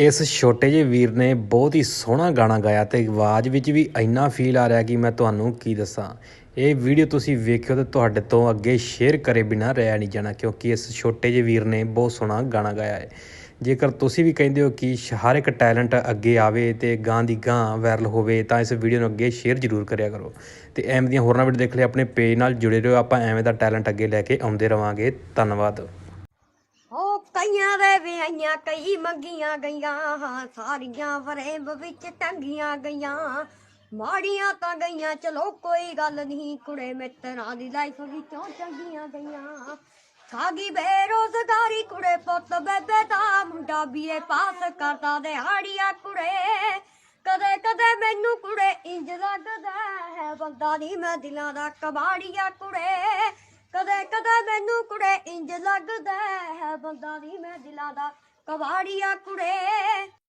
ਇਸ ਛੋਟੇ ਜਿਹੇ ਵੀਰ ਨੇ ਬਹੁਤ ਹੀ ਸੋਹਣਾ ਗਾਣਾ ਗਾਇਆ ਤੇ ਆਵਾਜ਼ ਵਿੱਚ ਵੀ ਇੰਨਾ ਫੀਲ ਆ ਰਿਹਾ ਕਿ ਮੈਂ ਤੁਹਾਨੂੰ ਕੀ ਦੱਸਾਂ। ਇਹ ਵੀਡੀਓ ਤੁਸੀਂ ਵੇਖਿਓ ਤੇ ਤੁਹਾਡੇ ਤੋਂ ਅੱਗੇ ਸ਼ੇਅਰ ਕਰੇ ਬਿਨਾ ਰਹਿ ਨਹੀਂ ਜਾਣਾ ਕਿਉਂਕਿ ਇਸ ਛੋਟੇ ਜਿਹੇ ਵੀਰ ਨੇ ਬਹੁਤ ਸੋਹਣਾ ਗਾਣਾ ਗਾਇਆ ਹੈ। ਜੇਕਰ ਤੁਸੀਂ ਵੀ ਕਹਿੰਦੇ ਹੋ ਕਿ ਸ਼- ਹਰ ਇੱਕ ਟੈਲੈਂਟ ਅੱਗੇ ਆਵੇ ਤੇ ਗਾਂ ਦੀ ਗਾਂ ਵਾਇਰਲ ਹੋਵੇ ਤਾਂ ਇਸ ਵੀਡੀਓ ਨੂੰ ਅੱਗੇ ਸ਼ੇਅਰ ਜ਼ਰੂਰ ਕਰਿਆ ਕਰੋ। ਤੇ ਐਵੇਂ ਦੀਆਂ ਹੋਰਨਾਂ ਵੀਡੀਓ ਦੇਖ ਲਈ, ਆਪਣੇ ਪੇਜ ਨਾਲ ਜੁੜੇ ਰਹੋ, ਆਪਾਂ ਐਵੇਂ ਦਾ ਟੈਲੈਂਟ ਅੱਗੇ ਲੈ ਕੇ ਆਉਂਦੇ ਰਵਾਂਗੇ। ਧੰਨਵਾਦ। ਕਈਆਂ ਦੇ ਵਿਆਹੀਆਂ ਕਈ ਮੰਗੀਆਂ ਗਈਆਂ ਸਾਰੀਆਂ ਫਰੇਮ ਵਿੱਚ ਟੰਗੀਆਂ ਗਈਆਂ। ਮਾੜੀਆਂ ਤਾਂ ਗਈਆਂ, ਚਲੋ ਕੋਈ ਗੱਲ ਨਹੀਂ, ਕੁੜੇ ਮਿੱਤਰਾਂ ਦੀ ਲਾਈਫ ਵਿੱਚੋਂ ਚੰਗੀਆਂ ਗਈਆਂ। ਖਾਗੀ ਬੇਰੋਜ਼ਗਾਰੀ ਕੁੜੇ ਪੁੱਤ, ਬੇਬੇ ਦਾ ਮੁੰਡਾ ਬੀਏ ਪਾਸ ਕਰਦਾ ਦਿਹਾੜੀਆਂ ਕੁੜੇ। ਕਦੇ ਕਦੇ ਮੈਨੂੰ ਕੁੜੇ ਇੰਜ ਲੱਗਦਾ ਹੈ, ਬੰਦਾ ਨਹੀਂ ਮੈਂ ਦਿਲਾਂ ਦਾ ਕਬਾੜੀਆ ਕੁੜੇ। ਲੱਗਦਾ ਹੈ ਬੰਦਾ ਨਹੀਂ ਮੈਂ ਦਿਲਾਂ ਦਾ ਕਵਾੜੀਆ ਕੁੜੇ।